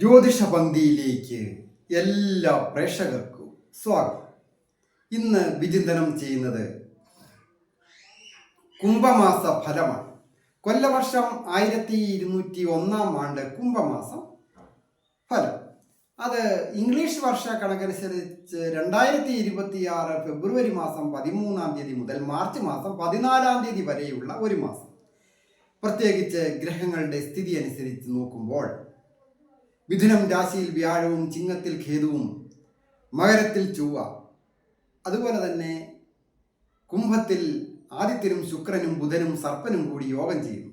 ജ്യോതിഷ പന്തിയിലേക്ക് എല്ലാ പ്രേക്ഷകർക്കും സ്വാഗതം. ഇന്ന് വിചിന്തനം ചെയ്യുന്നത് കുംഭമാസ ഫലമാണ്. കൊല്ലവർഷം ആയിരത്തി ഇരുന്നൂറ്റി ഒന്നാം ആണ്ട് കുംഭമാസം ഫലം. അത് ഇംഗ്ലീഷ് വർഷ കണക്കനുസരിച്ച് രണ്ടായിരത്തി ഇരുപത്തി ആറ് ഫെബ്രുവരി മാസം പതിമൂന്നാം തീയതി മുതൽ മാർച്ച് മാസം പതിനാലാം തീയതി വരെയുള്ള ഒരു മാസം. പ്രത്യേകിച്ച് ഗ്രഹങ്ങളുടെ സ്ഥിതി അനുസരിച്ച് നോക്കുമ്പോൾ മിഥുനം രാശിയിൽ വ്യാഴവും ചിങ്ങത്തിൽ ഖേദവും മകരത്തിൽ ചൊവ്വ. അതുപോലെ തന്നെ കുംഭത്തിൽ ആദിത്യനും ശുക്രനും ബുധനും സർപ്പനും കൂടി യോഗം ചെയ്യുന്നു.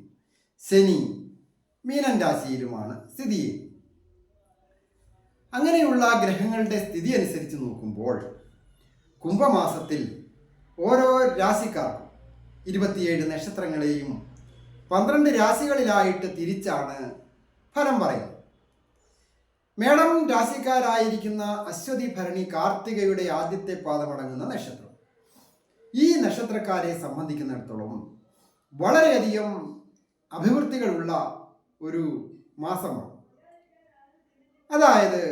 ശനി മീനൻ രാശിയിലുമാണ് സ്ഥിതി അങ്ങനെയുള്ള ഗ്രഹങ്ങളുടെ സ്ഥിതി അനുസരിച്ച് നോക്കുമ്പോൾ കുംഭമാസത്തിൽ ഓരോ രാശിക്കാർക്കും ഇരുപത്തിയേഴ് നക്ഷത്രങ്ങളെയും പന്ത്രണ്ട് രാശികളിലായിട്ട് തിരിച്ചാണ് ഫലം പറയുന്നത്. മേടം രാശിക്കാരായിരിക്കുന്ന അശ്വതി ഭരണി കാർത്തികയുടെ ആദ്യത്തെ പാദമടങ്ങുന്ന നക്ഷത്രം. ഈ നക്ഷത്രക്കാരെ സംബന്ധിക്കുന്നിടത്തോളം വളരെയധികം അഭിവൃദ്ധികളുള്ള ഒരു മാസമാണ്. അതായത്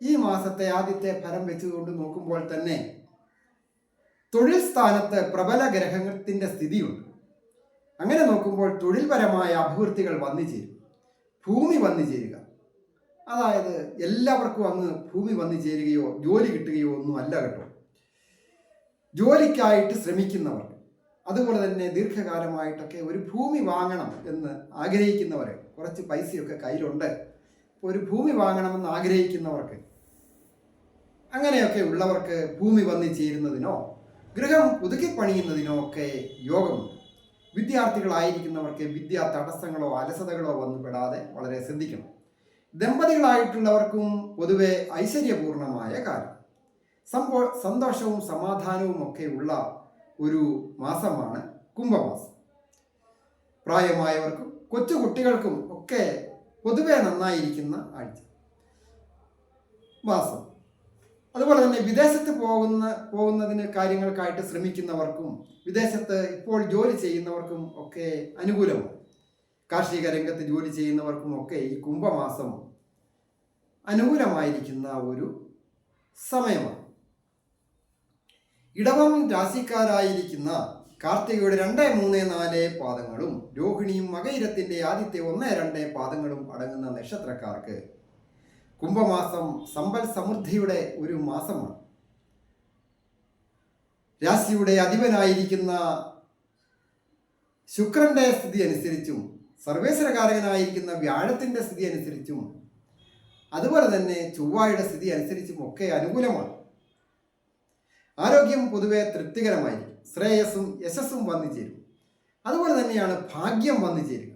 ഈ മാസത്തെ ആദ്യത്തെ ഫലം വെച്ചുകൊണ്ട് നോക്കുമ്പോൾ തന്നെ തൊഴിൽ സ്ഥാനത്ത് പ്രബല ഗ്രഹത്തിന്റെ സ്ഥിതിയുണ്ട്. അങ്ങനെ നോക്കുമ്പോൾ തൊഴിൽപരമായ അഭിവൃദ്ധികൾ വന്നു ചേരും ഭൂമി വന്നു അതായത് എല്ലാവർക്കും അങ്ങ് ഭൂമി വന്നു ചേരുകയോ ജോലി കിട്ടുകയോ ഒന്നും അല്ല കേട്ടോ. ജോലിക്കായിട്ട് ശ്രമിക്കുന്നവർ അതുപോലെ തന്നെ ദീർഘകാലമായിട്ടൊക്കെ ഒരു ഭൂമി വാങ്ങണം എന്ന് ആഗ്രഹിക്കുന്നവർ കുറച്ച് പൈസയൊക്കെ കയ്യിലുണ്ട്. ഒരു ഭൂമി വാങ്ങണമെന്ന് ആഗ്രഹിക്കുന്നവർക്ക് അങ്ങനെയൊക്കെ ഉള്ളവർക്ക് ഭൂമി വന്നു ചേരുന്നതിനോ ഗൃഹം പുതുക്കി പണിയുന്നതിനോ ഒക്കെ യോഗമുണ്ട്. വിദ്യാർത്ഥികളായിരിക്കുന്നവർക്ക് വിദ്യാ തടസ്സങ്ങളോ അലസതകളോ വന്നു പെടാതെ വളരെ ശ്രദ്ധിക്കണം. ദമ്പതികളായിട്ടുള്ളവർക്കും പൊതുവെ ഐശ്വര്യപൂർണമായ കാലം. സംഭോ സന്തോഷവും സമാധാനവും ഒക്കെ ഉള്ള ഒരു മാസമാണ് കുംഭമാസം. പ്രായമായവർക്കും കൊച്ചു കുട്ടികൾക്കും ഒക്കെ പൊതുവെ നന്നായിരിക്കുന്ന ആഴ്ച. മാസം. അതുപോലെ തന്നെ വിദേശത്ത് പോകുന്ന പോകുന്നതിന് കാര്യങ്ങൾക്കായിട്ട് ശ്രമിക്കുന്നവർക്കും വിദേശത്ത് ഇപ്പോൾ ജോലി ചെയ്യുന്നവർക്കും ഒക്കെ അനുകൂലമാണ്. കാർഷിക രംഗത്ത് ജോലി ചെയ്യുന്നവർക്കും ഒക്കെ ഈ കുംഭമാസം അനുകൂലമായിരിക്കുന്ന ഒരു സമയമാണ്. ഇടവം രാശിക്കാരായിരിക്കുന്ന കാർത്തികയുടെ രണ്ട് മൂന്ന് നാല് പാദങ്ങളും രോഹിണിയും മകയിരത്തിന്റെ ആദ്യത്തെ ഒന്ന് രണ്ട് പാദങ്ങളും അടങ്ങുന്ന നക്ഷത്രക്കാർക്ക് കുംഭമാസം സമ്പൽ സമൃദ്ധിയുടെ ഒരു മാസമാണ്. രാശിയുടെ അധിപനായിരിക്കുന്ന ശുക്രന്റെ സ്ഥിതി അനുസരിച്ചും സർവേശ്വരകാരകനായിരിക്കുന്ന വ്യാഴത്തിന്റെ സ്ഥിതി അനുസരിച്ചും അതുപോലെ തന്നെ ചൊവ്വായുടെ സ്ഥിതി അനുസരിച്ചും ഒക്കെ അനുകൂലമാണ്. ആരോഗ്യം പൊതുവെ തൃപ്തികരമായിരിക്കും. ശ്രേയസ്സും യശസ്സും വന്നു ചേരും. അതുപോലെ തന്നെയാണ് ഭാഗ്യം വന്നു ചേരുക.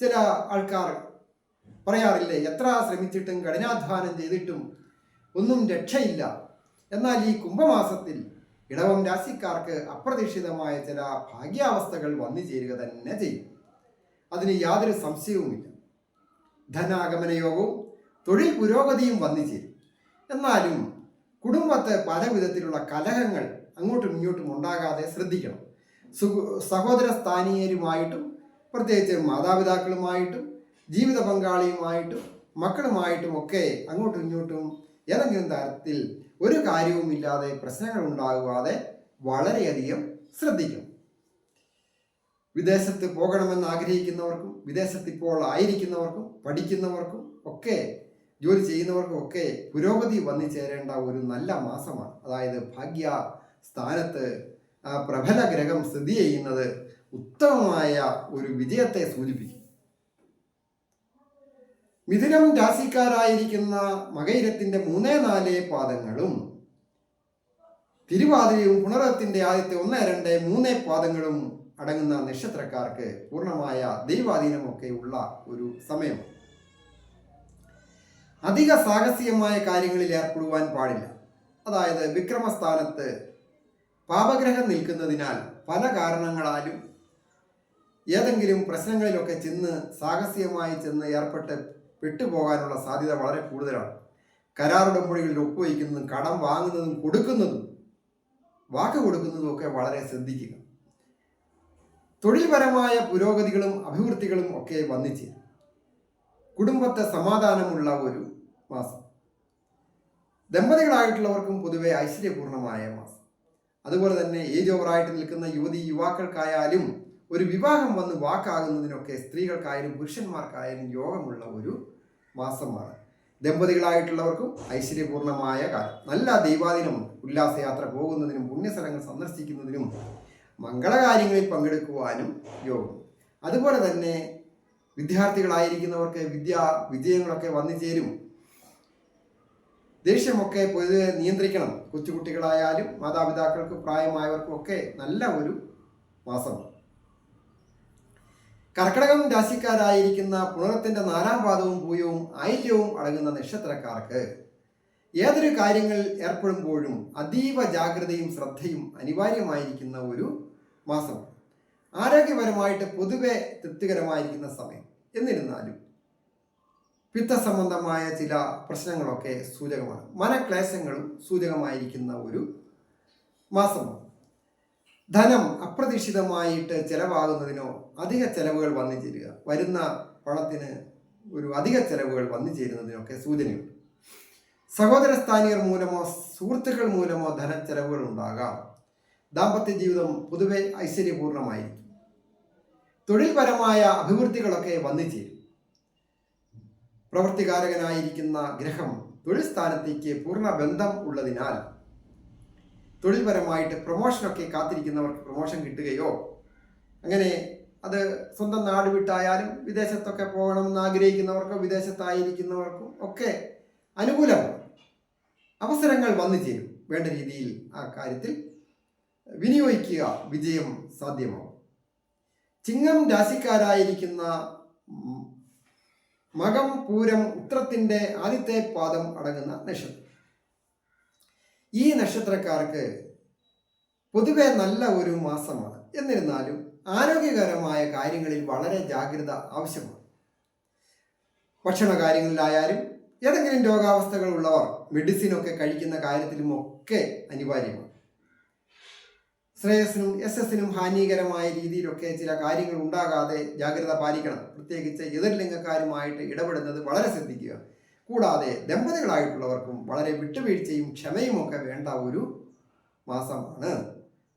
ചില ആൾക്കാർ പറയാറില്ലേ എത്ര ശ്രമിച്ചിട്ടും കഠിനാധ്വാനം ചെയ്തിട്ടും ഒന്നും രക്ഷയില്ല. എന്നാൽ ഈ കുംഭമാസത്തിൽ ഇടവം രാശിക്കാർക്ക് അപ്രതീക്ഷിതമായ ചില ഭാഗ്യാവസ്ഥകൾ വന്നു ചേരുക തന്നെ ചെയ്യും. അതിന് യാതൊരു സംശയവുമില്ല. ധനാഗമന യോഗവും തൊഴിൽ പുരോഗതിയും വന്നു ചേരും എന്നാലും കുടുംബത്ത് പല വിധത്തിലുള്ള കലഹങ്ങൾ അങ്ങോട്ടും ഇങ്ങോട്ടും ഉണ്ടാകാതെ ശ്രദ്ധിക്കണം. സഹോദര സ്ഥാനീയരുമായിട്ടും പ്രത്യേകിച്ച് മാതാപിതാക്കളുമായിട്ടും ജീവിത പങ്കാളിയുമായിട്ടും മക്കളുമായിട്ടും ഒക്കെ അങ്ങോട്ടും ഇങ്ങോട്ടും ഏതെങ്കിലും തരത്തിൽ ഒരു കാര്യവുമില്ലാതെ പ്രശ്നങ്ങൾ ഉണ്ടാകാതെ വളരെയധികം ശ്രദ്ധിക്കണം. വിദേശത്ത് പോകണമെന്ന് ആഗ്രഹിക്കുന്നവർക്കും വിദേശത്ത് ഇപ്പോൾ ആയിരിക്കുന്നവർക്കും പഠിക്കുന്നവർക്കും ഒക്കെ ജോലി ചെയ്യുന്നവർക്കും ഒക്കെ പുരോഗതി വന്നു ചേരേണ്ട ഒരു നല്ല മാസമാണ്. അതായത് ഭാഗ്യ സ്ഥാനത്ത് പ്രബല ഗ്രഹം സ്ഥിതി ചെയ്യുന്നത് ഉത്തമമായ ഒരു വിജയത്തെ സൂചിപ്പിക്കും. മിഥുനം രാശിക്കാരായിരിക്കുന്ന മകയിരത്തിന്റെ മൂന്നേ നാല് പാദങ്ങളും തിരുവാതിരയും പുണറത്തിന്റെ ആദ്യത്തെ ഒന്ന് രണ്ട് മൂന്ന് പാദങ്ങളും അടങ്ങുന്ന നക്ഷത്രക്കാർക്ക് പൂർണമായ ദൈവാധീനമൊക്കെ ഉള്ള ഒരു സമയം. അധിക സാഹസികമായ കാര്യങ്ങളിൽ ഏർപ്പെടുവാൻ പാടില്ല. അതായത് വിക്രമസ്ഥാനത്ത് പാപഗ്രഹം നിൽക്കുന്നതിനാൽ പല കാരണങ്ങളാലും ഏതെങ്കിലും പ്രശ്നങ്ങളിലൊക്കെ ചെന്ന് സാഹസികമായി ചെന്ന് ഏർപ്പെട്ട് പെട്ടുപോകാനുള്ള സാധ്യത വളരെ കൂടുതലാണ്. കരാറുടമ്പടികളിൽ ഒപ്പുവയ്ക്കുന്നതും കടം വാങ്ങുന്നതും കൊടുക്കുന്നതും വാക്ക് കൊടുക്കുന്നതും ഒക്കെ വളരെ ശ്രദ്ധിക്കുക. തൊഴിൽപരമായ പുരോഗതികളും അഭിവൃദ്ധികളും ഒക്കെ വന്നിച്ചേരും കുടുംബത്തെ സമാധാനമുള്ള ഒരു മാസം. ദമ്പതികളായിട്ടുള്ളവർക്കും പൊതുവെ ഐശ്വര്യപൂർണമായ മാസം. അതുപോലെ തന്നെ ഏജ് ഓവറായിട്ട് നിൽക്കുന്ന യുവതി യുവാക്കൾക്കായാലും ഒരു വിവാഹം വന്ന് വാക്കാകുന്നതിനൊക്കെ സ്ത്രീകൾക്കായാലും പുരുഷന്മാർക്കായാലും യോഗമുള്ള ഒരു മാസമാണ്. ദമ്പതികളായിട്ടുള്ളവർക്കും ഐശ്വര്യപൂർണമായ കാലം. നല്ല ദൈവാദിനം ഉല്ലാസയാത്ര പോകുന്നതിനും പുണ്യസ്ഥലങ്ങൾ സന്ദർശിക്കുന്നതിനും മംഗളകാര്യങ്ങളിൽ പങ്കെടുക്കുവാനും യോഗം. അതുപോലെ തന്നെ വിദ്യാർത്ഥികളായിരിക്കുന്നവർക്ക് വിദ്യാ വിജയങ്ങളൊക്കെ വന്നു ചേരും. ദേഷ്യമൊക്കെ പൊതുവെ നിയന്ത്രിക്കണം. കൊച്ചുകുട്ടികളായാലും മാതാപിതാക്കൾക്ക് പ്രായമായവർക്കും ഒക്കെ നല്ല ഒരു മാസമാണ് കർക്കടകം രാശിക്കാരായിരിക്കുന്ന പുണറത്തിന്റെ നാലാം പാദവും പൂയവും ആയില്യവും അടങ്ങുന്ന നക്ഷത്രക്കാർക്ക് ഏതൊരു കാര്യങ്ങൾ ഏർപ്പെടുമ്പോഴും അതീവ ജാഗ്രതയും ശ്രദ്ധയും അനിവാര്യമായിരിക്കുന്ന ഒരു മാസം. ആരോഗ്യപരമായിട്ട് പൊതുവെ തൃപ്തികരമായിരിക്കുന്ന സമയം. എന്നിരുന്നാലും പിത്തസംബന്ധമായ ചില പ്രശ്നങ്ങളൊക്കെ സൂചകമാണ്. മനക്ലേശങ്ങളും സൂചകമായിരിക്കുന്ന ഒരു മാസമാണ്. ധനം അപ്രതീക്ഷിതമായിട്ട് ചെലവാകുന്നതിനോ അധിക ചെലവുകൾ വന്നു ചേരുക വരുന്ന പണത്തിന് ഒരു അധിക ചെലവുകൾ വന്നു ചേരുന്നതിനൊക്കെ സൂചനയുണ്ട്. സഹോദര മൂലമോ സുഹൃത്തുക്കൾ മൂലമോ ധനച്ചെലവുകൾ ഉണ്ടാകാം. ദാമ്പത്യ ജീവിതം പൊതുവെ ഐശ്വര്യപൂർണമായിരിക്കും. തൊഴിൽപരമായ അഭിവൃദ്ധികളൊക്കെ വന്നു ചേരും പ്രവൃത്തികാരകനായിരിക്കുന്ന ഗ്രഹം തൊഴിൽ സ്ഥാനത്തേക്ക് പൂർണ ബന്ധം ഉള്ളതിനാൽ തൊഴിൽപരമായിട്ട് പ്രൊമോഷനൊക്കെ കാത്തിരിക്കുന്നവർക്ക് പ്രൊമോഷൻ കിട്ടുകയോ അങ്ങനെ അത് സ്വന്തം നാട് വിട്ടായാലും വിദേശത്തൊക്കെ പോകണമെന്ന് ആഗ്രഹിക്കുന്നവർക്കോ വിദേശത്തായിരിക്കുന്നവർക്കും ഒക്കെ അനുകൂലമാണ്. അവസരങ്ങൾ വന്നു ചേരും വേണ്ട രീതിയിൽ ആ കാര്യത്തിൽ. വിനിയോഗിക്കുക വിജയം സാധ്യമാവും ചിങ്ങം രാശിക്കാരായിരിക്കുന്ന മകം പൂരം ഉത്രത്തിന്റെ ആദ്യത്തെ പാദം അടങ്ങുന്ന നക്ഷത്രം. ഈ നക്ഷത്രക്കാർക്ക് പൊതുവെ നല്ല ഒരു മാസമാണ്. എന്നിരുന്നാലും ആരോഗ്യകരമായ കാര്യങ്ങളിൽ വളരെ ജാഗ്രത ആവശ്യമാണ്. ഭക്ഷണ കാര്യങ്ങളിലായാലും ഏതെങ്കിലും രോഗാവസ്ഥകളുള്ളവർ മെഡിസിനൊക്കെ കഴിക്കുന്ന കാര്യത്തിലും ഒക്കെ അനിവാര്യമാണ്. ശ്രേയസിനും എസിനും ഹാനികരമായ രീതിയിലൊക്കെ ചില കാര്യങ്ങൾ ഉണ്ടാകാതെ ജാഗ്രത പാലിക്കണം. പ്രത്യേകിച്ച് എതിർലിംഗക്കാരുമായിട്ട് ഇടപെടുന്നത് വളരെ ശ്രദ്ധിക്കുക. കൂടാതെ ദമ്പതികളായിട്ടുള്ളവർക്കും വളരെ വിട്ടുവീഴ്ചയും ക്ഷമയും ഒക്കെ വേണ്ട ഒരു മാസമാണ്.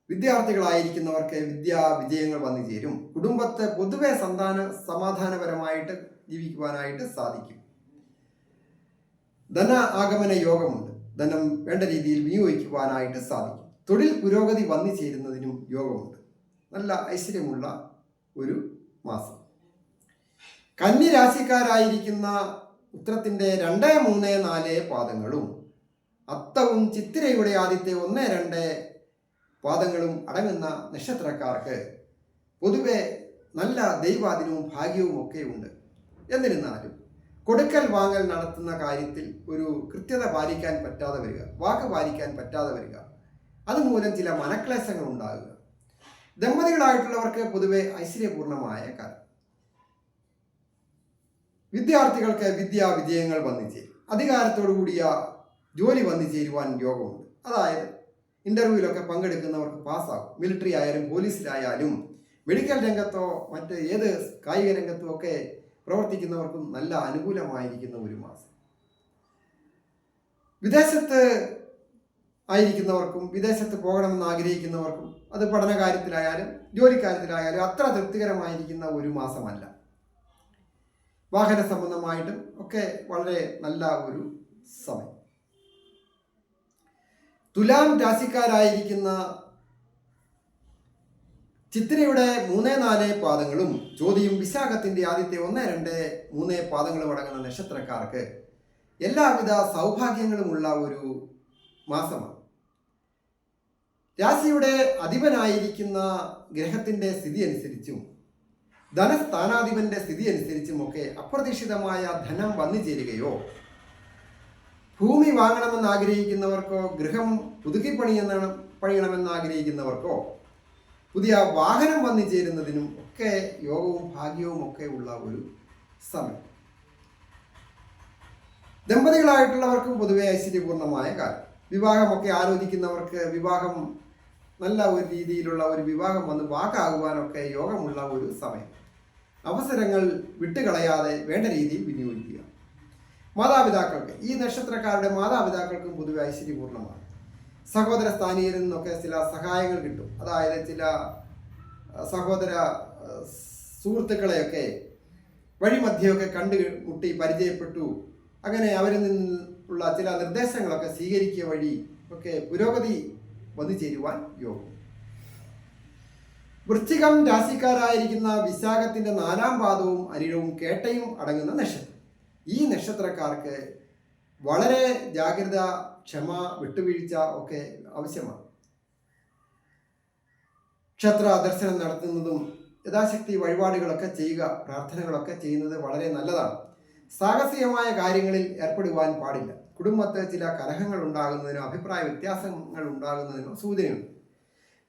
വിദ്യാർത്ഥികളായിരിക്കുന്നവർക്ക് വിദ്യാ വിജയങ്ങൾ വന്നു ചേരും. കുടുംബത്തെ പൊതുവെ സന്താന സമാധാനപരമായിട്ട് ജീവിക്കുവാനായിട്ട് സാധിക്കും. ധന ആഗമന യോഗമുണ്ട്. ധനം വേണ്ട രീതിയിൽ വിനിയോഗിക്കുവാനായിട്ട് സാധിക്കും. തൊഴിൽ പുരോഗതി വന്നു ചേരുന്നതിനും യോഗമുണ്ട്. നല്ല ഐശ്വര്യമുള്ള ഒരു മാസം. കന്നി രാശിക്കാരായിരിക്കുന്ന ഉത്തരത്തിന്റെ രണ്ട് മൂന്ന് നാല് പാദങ്ങളും അത്തവും ചിത്തിരയുടെ ആദ്യത്തെ ഒന്ന് രണ്ട് പാദങ്ങളും അടങ്ങുന്ന നക്ഷത്രക്കാർക്ക് പൊതുവെ നല്ല ദൈവാദിനവും ഭാഗ്യവും ഒക്കെ ഉണ്ട്. എന്നിരുന്നാലും കൊടുക്കൽ വാങ്ങൽ നടത്തുന്ന കാര്യത്തിൽ ഒരു കൃത്യത പാലിക്കാൻ പറ്റാതെ വരിക വാക്ക് പാലിക്കാൻ പറ്റാതെ വരിക അതുമൂലം ചില മനക്ലേശങ്ങൾ ഉണ്ടാകുക. ദമ്പതികളായിട്ടുള്ളവർക്ക് പൊതുവെ ഐശ്വര്യപൂർണമായ കാലം വിദ്യാർത്ഥികൾക്ക് വിദ്യാ വിജയങ്ങൾ വന്നു ചേരും. അധികാരത്തോടു കൂടിയ ജോലി വന്നു ചേരുവാൻ യോഗമുണ്ട്. അതായത് ഇന്റർവ്യൂവിലൊക്കെ പങ്കെടുക്കുന്നവർക്ക് പാസ്സാകും. മിലിറ്ററി ആയാലും പോലീസിലായാലും മെഡിക്കൽ രംഗത്തോ മറ്റ് ഏത് കായിക രംഗത്തോ ഒക്കെ പ്രവർത്തിക്കുന്നവർക്കും നല്ല അനുകൂലമായിരിക്കുന്ന ഒരു മാസം. വിദേശത്ത് ആയിരിക്കുന്നവർക്കും വിദേശത്ത് പോകണമെന്ന് ആഗ്രഹിക്കുന്നവർക്കും അത് പഠന കാര്യത്തിലായാലും ജോലിക്കാര്യത്തിലായാലും അത്ര തൃപ്തികരമായിരിക്കുന്ന ഒരു മാസമല്ല. വാഹന സംബന്ധമായിട്ടും ഒക്കെ വളരെ നല്ല ഒരു സമയം. തുലാം രാശിക്കാരായിരിക്കുന്ന ചിത്രയുടെ മൂന്ന് നാല് പാദങ്ങളും ജ്യോതിയും വിശാഖത്തിന്റെ ആദ്യത്തെ ഒന്ന് രണ്ട് മൂന്ന് പാദങ്ങളും അടങ്ങുന്ന നക്ഷത്രക്കാർക്ക് എല്ലാവിധ സൗഭാഗ്യങ്ങളുമുള്ള ഒരു മാസമാണ്. രാശിയുടെ അധിപനായിരിക്കുന്ന ഗ്രഹത്തിന്റെ സ്ഥിതി അനുസരിച്ചും ധനസ്ഥാനാധിപന്റെ സ്ഥിതി അനുസരിച്ചും ഒക്കെ അപ്രതീക്ഷിതമായ ധനം വന്നു ചേരുകയോ ഭൂമി വാങ്ങണമെന്ന് ആഗ്രഹിക്കുന്നവർക്കോ ഗൃഹം പുതുക്കി പണിയെന്നാണ് പണിയണമെന്ന് ആഗ്രഹിക്കുന്നവർക്കോ പുതിയ വാഹനം വന്നു ചേരുന്നതിനും ഒക്കെ യോഗവും ഭാഗ്യവും ഒക്കെ ഉള്ള ഒരു സമയം. ദമ്പതികളായിട്ടുള്ളവർക്കും പൊതുവെ ഐശ്വര്യപൂർണമായ കാലം. വിവാഹമൊക്കെ ആലോചിക്കുന്നവർക്ക് വിവാഹം നല്ല ഒരു രീതിയിലുള്ള ഒരു വിവാഹം വന്ന് വാക്കാകുവാനൊക്കെ യോഗമുള്ള ഒരു സമയം. അവസരങ്ങൾ വിട്ടുകളയാതെ വേണ്ട രീതിയിൽ വിനിയോഗിക്കുക. മാതാപിതാക്കൾക്ക് ഈ നക്ഷത്രക്കാരുടെ മാതാപിതാക്കൾക്കും പൊതുവെ ഐശ്വര്യപൂർണമാണ് സഹോദര സ്ഥാനീയരിൽ നിന്നൊക്കെ ചില സഹായങ്ങൾ കിട്ടും. അതായത് ചില സഹോദര സുഹൃത്തുക്കളെയൊക്കെ വഴിമധ്യമൊക്കെ കണ്ടുമുട്ടി പരിചയപ്പെട്ടു. അങ്ങനെ അവരിൽ നിന്നുള്ള ചില നിർദ്ദേശങ്ങളൊക്കെ സ്വീകരിക്കുക വഴി ഒക്കെ പുരോഗതി വന്നു ചേരുവാൻ യോഗം വൃശ്ചികം രാശിക്കാരായിരിക്കുന്ന വിശാഖത്തിന്റെ നാലാം പാദവും അരിഴവും കേട്ടയും അടങ്ങുന്ന നക്ഷത്രം. ഈ നക്ഷത്രക്കാർക്ക് വളരെ ജാഗ്രത ക്ഷമ വിട്ടുവീഴ്ച ഒക്കെ ആവശ്യമാണ്. ക്ഷേത്ര ദർശനം നടത്തുന്നതും യഥാശക്തി വഴിപാടുകളൊക്കെ ചെയ്യുക പ്രാർത്ഥനകളൊക്കെ ചെയ്യുന്നത് വളരെ നല്ലതാണ്. സാഹസികമായ കാര്യങ്ങളിൽ ഏർപ്പെടുവാൻ പാടില്ല. കുടുംബത്ത് ചില കലഹങ്ങൾ ഉണ്ടാകുന്നതിനോ അഭിപ്രായ വ്യത്യാസങ്ങൾ ഉണ്ടാകുന്നതിനോ സൂചനയുണ്ട്.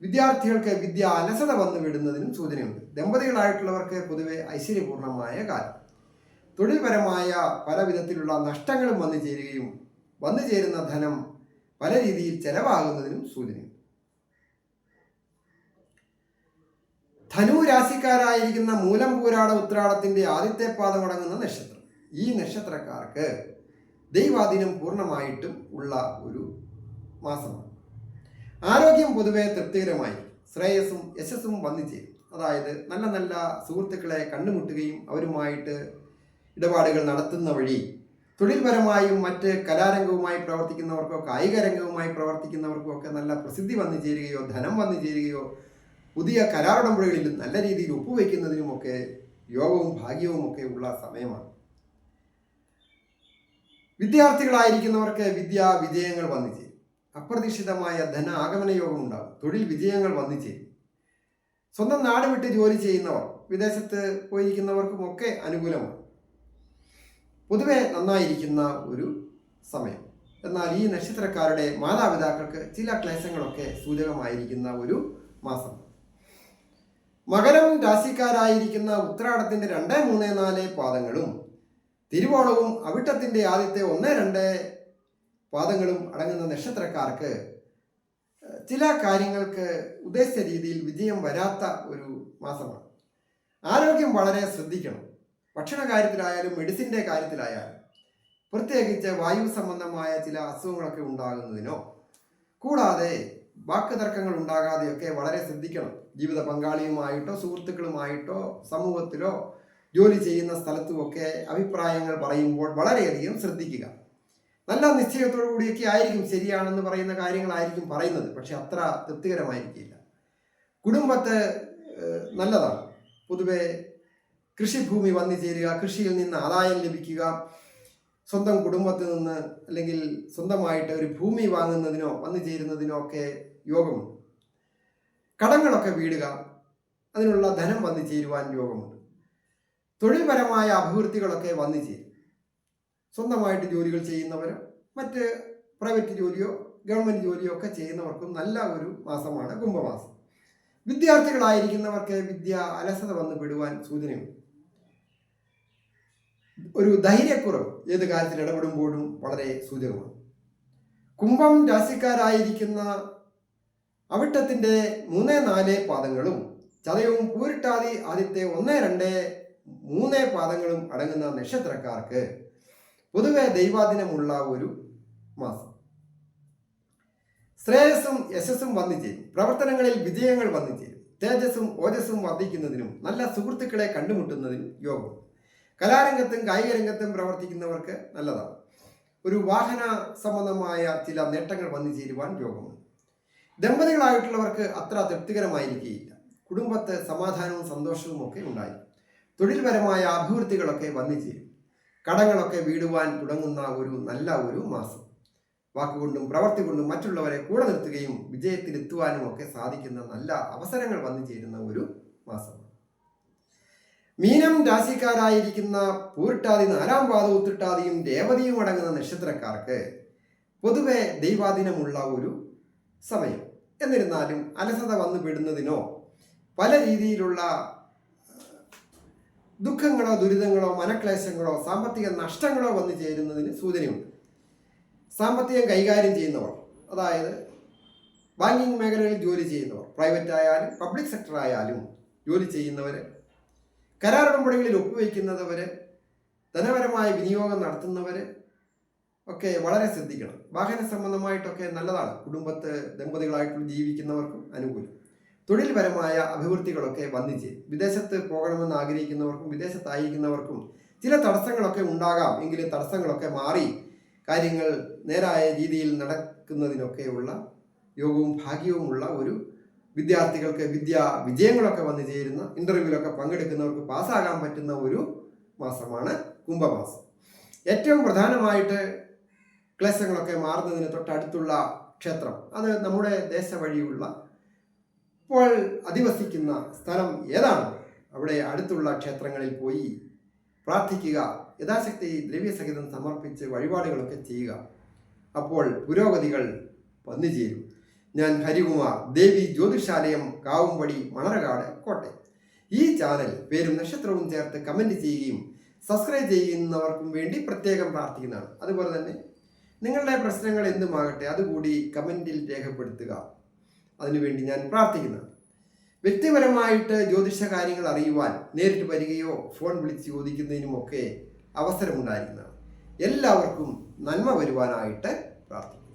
വിദ്യാർത്ഥികൾക്ക് വിദ്യ അലസത വന്നു വിടുന്നതിനും സൂചനയുണ്ട്. ദമ്പതികളായിട്ടുള്ളവർക്ക് പൊതുവെ ഐശ്വര്യപൂർണമായ കാലം. തൊഴിൽപരമായ പല വിധത്തിലുള്ള നഷ്ടങ്ങളും വന്നു ചേരുകയും വന്നു ചേരുന്ന ധനം പല രീതിയിൽ ചെലവാകുന്നതിനും സൂചനയുണ്ട്. ധനു രാശിക്കാരായിരിക്കുന്ന മൂലം പൂരാട ഉത്രാടത്തിന്റെ ആദ്യത്തെ പാദമടങ്ങുന്ന നക്ഷത്രം. ഈ നക്ഷത്രക്കാർക്ക് ദൈവാധീനം പൂർണമായിട്ടും ഉള്ള ഒരു മാസമാണ്. ആരോഗ്യം പൊതുവെ തൃപ്തികരമായി ശ്രേയസ്സും യശസ്സും വന്നു ചേരും അതായത് നല്ല നല്ല സുഹൃത്തുക്കളെ കണ്ടുമുട്ടുകയും അവരുമായിട്ട് ഇടപാടുകൾ നടത്തുന്ന വഴി തൊഴിൽപരമായും മറ്റ് കലാരംഗവുമായി പ്രവർത്തിക്കുന്നവർക്കോ കായിക രംഗവുമായി പ്രവർത്തിക്കുന്നവർക്കോ ഒക്കെ നല്ല പ്രസിദ്ധി വന്നു ചേരുകയോ ധനം വന്നു ചേരുകയോ പുതിയ കരാറുടമ്പടികളിൽ നല്ല രീതിയിൽ ഒപ്പുവെക്കുന്നതിനുമൊക്കെ യോഗവും ഭാഗ്യവും ഒക്കെ ഉള്ള സമയമാണ്. വിദ്യാർത്ഥികളായിരിക്കുന്നവർക്ക് വിദ്യാ വിജയങ്ങൾ വന്നു ചേരും. അപ്രതീക്ഷിതമായ ധന ആഗമന യോഗം ഉണ്ടാകും. തൊഴിൽ വിജയങ്ങൾ വന്നു ചേരും. സ്വന്തം നാട് വിട്ട് ജോലി ചെയ്യുന്നവർ വിദേശത്ത് പോയിരിക്കുന്നവർക്കും ഒക്കെ അനുകൂലമാണ്. പൊതുവെ നന്നായിരിക്കുന്ന ഒരു സമയം. എന്നാൽ ഈ നക്ഷത്രക്കാരുടെ മാതാപിതാക്കൾക്ക് ചില ക്ലേശങ്ങളൊക്കെ സൂചകമായിരിക്കുന്ന ഒരു മാസം. മകരം രാശിക്കാരായിരിക്കുന്ന ഉത്രാടത്തിന്റെ രണ്ട് മൂന്ന് നാല് പാദങ്ങളും തിരുവോണവും അവിട്ടത്തിന്റെ ആദ്യത്തെ ഒന്ന് രണ്ട് പാദങ്ങളും അടങ്ങുന്ന നക്ഷത്രക്കാർക്ക് ചില കാര്യങ്ങൾക്ക് ഉദ്ദേശിച്ച രീതിയിൽ വിജയം വരാത്ത ഒരു മാസമാണ്. ആരോഗ്യം വളരെ ശ്രദ്ധിക്കണം. ഭക്ഷണ കാര്യത്തിലായാലും മെഡിസിന്റെ കാര്യത്തിലായാലും പ്രത്യേകിച്ച് വായു സംബന്ധമായ ചില അസുഖങ്ങളൊക്കെ ഉണ്ടാകുന്നതിനോ കൂടാതെ വാക്ക് തർക്കങ്ങൾ ഉണ്ടാകാതെയൊക്കെ വളരെ ശ്രദ്ധിക്കണം. ജീവിത പങ്കാളിയുമായിട്ടോ സുഹൃത്തുക്കളുമായിട്ടോ സമൂഹത്തിലോ ജോലി ചെയ്യുന്ന സ്ഥലത്തുമൊക്കെ അഭിപ്രായങ്ങൾ പറയുമ്പോൾ വളരെയധികം ശ്രദ്ധിക്കുക. നല്ല നിശ്ചയത്തോടു കൂടിയൊക്കെ ആയിരിക്കും ശരിയാണെന്ന് പറയുന്ന കാര്യങ്ങളായിരിക്കും പറയുന്നത്. പക്ഷെ അത്ര തൃപ്തികരമായിരിക്കില്ല. കുടുംബത്തെ നല്ലതാണ്. പൊതുവെ കൃഷിഭൂമി വന്നു ചേരുക കൃഷിയിൽ നിന്ന് ആദായം ലഭിക്കുക സ്വന്തം കുടുംബത്തിൽ നിന്ന് അല്ലെങ്കിൽ സ്വന്തമായിട്ട് ഒരു ഭൂമി വാങ്ങുന്നതിനോ വന്നു ചേരുന്നതിനോ ഒക്കെ യോഗമുണ്ട്. കടങ്ങളൊക്കെ വീടുക അതിനുള്ള ധനം വന്നു ചേരുവാൻ യോഗമുണ്ട്. തൊഴിൽപരമായ അഭിവൃദ്ധികളൊക്കെ വന്നു ചേരും. സ്വന്തമായിട്ട് ജോലികൾ ചെയ്യുന്നവരും മറ്റ് പ്രൈവറ്റ് ജോലിയോ ഗവൺമെന്റ് ജോലിയോ ഒക്കെ ചെയ്യുന്നവർക്കും നല്ല ഒരു മാസമാണ് കുംഭമാസം. വിദ്യാർത്ഥികളായിരിക്കുന്നവർക്ക് വിദ്യ അലസത വന്ന് പെടുവാൻ സൂചനയുണ്ട്. ഒരു ധൈര്യക്കുറവ് ഏത് കാര്യത്തിൽ ഇടപെടുമ്പോഴും വളരെ സൂചകമാണ്. കുംഭം രാശിക്കാരായിരിക്കുന്ന അവിട്ടത്തിന്റെ മൂന്ന് നാല് പാദങ്ങളും ചതയവും പൂരിട്ടാതി ആദ്യത്തെ ഒന്ന് രണ്ട് മൂന്ന് പാദങ്ങളും അടങ്ങുന്ന നക്ഷത്രക്കാർക്ക് പൊതുവെ ദൈവാധീനമുള്ള ഒരു മാസം. ശ്രേയസ്സും യശസ്സും വന്നു ചേരും പ്രവർത്തനങ്ങളിൽ വിജയങ്ങൾ വന്നു ചേരും തേജസ്സും ഓജസ്സും വർദ്ധിക്കുന്നതിനും നല്ല സുഹൃത്തുക്കളെ കണ്ടുമുട്ടുന്നതിനും യോഗം. കലാരംഗത്തും കായിക രംഗത്തും പ്രവർത്തിക്കുന്നവർക്ക് നല്ലതാണ്. ഒരു വാഹന സംബന്ധമായ ചില നേട്ടങ്ങൾ വന്നു ചേരുവാൻ യോഗമുണ്ട് ദമ്പതികളായിട്ടുള്ളവർക്ക് അത്ര തൃപ്തികരമായിരിക്കുകയില്ല. കുടുംബത്ത് സമാധാനവും സന്തോഷവും ഒക്കെ ഉണ്ടായി തൊഴിൽപരമായ അഭിവൃദ്ധികളൊക്കെ വന്നു ചേരും കടങ്ങളൊക്കെ വീടുവാൻ തുടങ്ങുന്ന ഒരു നല്ല ഒരു മാസം. വാക്കുകൊണ്ടും പ്രവർത്തി കൊണ്ടും മറ്റുള്ളവരെ കൂടെ നിർത്തുകയും വിജയത്തിലെത്തുവാനും ഒക്കെ സാധിക്കുന്ന നല്ല അവസരങ്ങൾ വന്നു ചേരുന്ന ഒരു മാസമാണ്. മീനം രാശിക്കാരായിരിക്കുന്ന പൂരിട്ടാതി നാലാം പാദം ഉത്തിട്ടാതിയും രേവതിയും അടങ്ങുന്ന നക്ഷത്രക്കാർക്ക് പൊതുവെ ദൈവാധീനമുള്ള ഒരു സമയം. എന്നിരുന്നാലും അലസത വന്നു പല രീതിയിലുള്ള ദുഃഖങ്ങളോ ദുരിതങ്ങളോ മനക്ലേശങ്ങളോ സാമ്പത്തിക നഷ്ടങ്ങളോ വന്നു ചേരുന്നതിന് സൂചനയുണ്ട്. സാമ്പത്തികം കൈകാര്യം ചെയ്യുന്നവർ അതായത് ബാങ്കിങ് മേഖലയിൽ ജോലി ചെയ്യുന്നവർ പ്രൈവറ്റ് ആയാലും പബ്ലിക് സെക്ടർ ആയാലും ജോലി ചെയ്യുന്നവർ കരാറുടമ്പടികളിൽ ഒപ്പുവയ്ക്കുന്നവർ ധനപരമായ വിനിയോഗം നടത്തുന്നവർ ഒക്കെ വളരെ ശ്രദ്ധിക്കണം. വാഹന സംബന്ധമായിട്ടൊക്കെ നല്ലതാണ്. കുടുംബത്ത് ദമ്പതികളായിട്ട് ജീവിക്കുന്നവർക്കും അനുകൂലം. തൊഴിൽപരമായ അഭിവൃദ്ധികളൊക്കെ വന്നു ചേരും വിദേശത്ത് പോകണമെന്ന് ആഗ്രഹിക്കുന്നവർക്കും വിദേശത്തായിരിക്കുന്നവർക്കും ചില തടസ്സങ്ങളൊക്കെ ഉണ്ടാകാം. എങ്കിലും തടസ്സങ്ങളൊക്കെ മാറി കാര്യങ്ങൾ നേരായ രീതിയിൽ നടക്കുന്നതിനൊക്കെയുള്ള യോഗവും ഭാഗ്യവുമുള്ള ഒരു വിദ്യാർത്ഥികൾക്ക് വിദ്യാ വിജയങ്ങളൊക്കെ വന്നു ചേരുന്ന ഇന്റർവ്യൂവിലൊക്കെ പങ്കെടുക്കുന്നവർക്ക് പാസ്സാകാൻ പറ്റുന്ന ഒരു മാസമാണ് കുംഭമാസം. ഏറ്റവും പ്രധാനമായിട്ട് ക്ലേശങ്ങളൊക്കെ മാറുന്നതിന് തൊട്ടടുത്തുള്ള ക്ഷേത്രം അത് നമ്മുടെ ദേശ വഴിയുള്ള ഇപ്പോൾ അധിവസിക്കുന്ന സ്ഥലം ഏതാണ്? അവിടെ അടുത്തുള്ള ക്ഷേത്രങ്ങളിൽ പോയി പ്രാർത്ഥിക്കുക യഥാശക്തി ദ്രവ്യസഹിതം സമർപ്പിച്ച് വഴിപാടുകളൊക്കെ ചെയ്യുക. അപ്പോൾ പുരോഗതികൾ വന്നു ചേരും. ഞാൻ ഹരികുമാർ ദേവി ജ്യോതിഷാലയം കാവുംപടി മണർകാട് കോട്ടയം. ഈ ചാനൽ പേരും നക്ഷത്രവും ചേർത്ത് കമന്റ് ചെയ്യുകയും സബ്സ്ക്രൈബ് ചെയ്യുന്നവർക്കും വേണ്ടി പ്രത്യേകം പ്രാർത്ഥിക്കുന്നതാണ്. അതുപോലെ തന്നെ നിങ്ങളുടെ പ്രശ്നങ്ങൾ എന്തുമാകട്ടെ അതുകൂടി കമന്റിൽ രേഖപ്പെടുത്തുക. അതിനുവേണ്ടി ഞാൻ പ്രാർത്ഥിക്കുന്നത്. വ്യക്തിപരമായിട്ട് ജ്യോതിഷ കാര്യങ്ങൾ അറിയുവാൻ നേരിട്ട് വരികയോ ഫോൺ വിളിച്ച് ചോദിക്കുന്നതിനുമൊക്കെ അവസരമുണ്ടായിരിക്കുന്നതാണ് എല്ലാവർക്കും നന്മ വരുവാനായിട്ട് പ്രാർത്ഥിക്കുന്നു.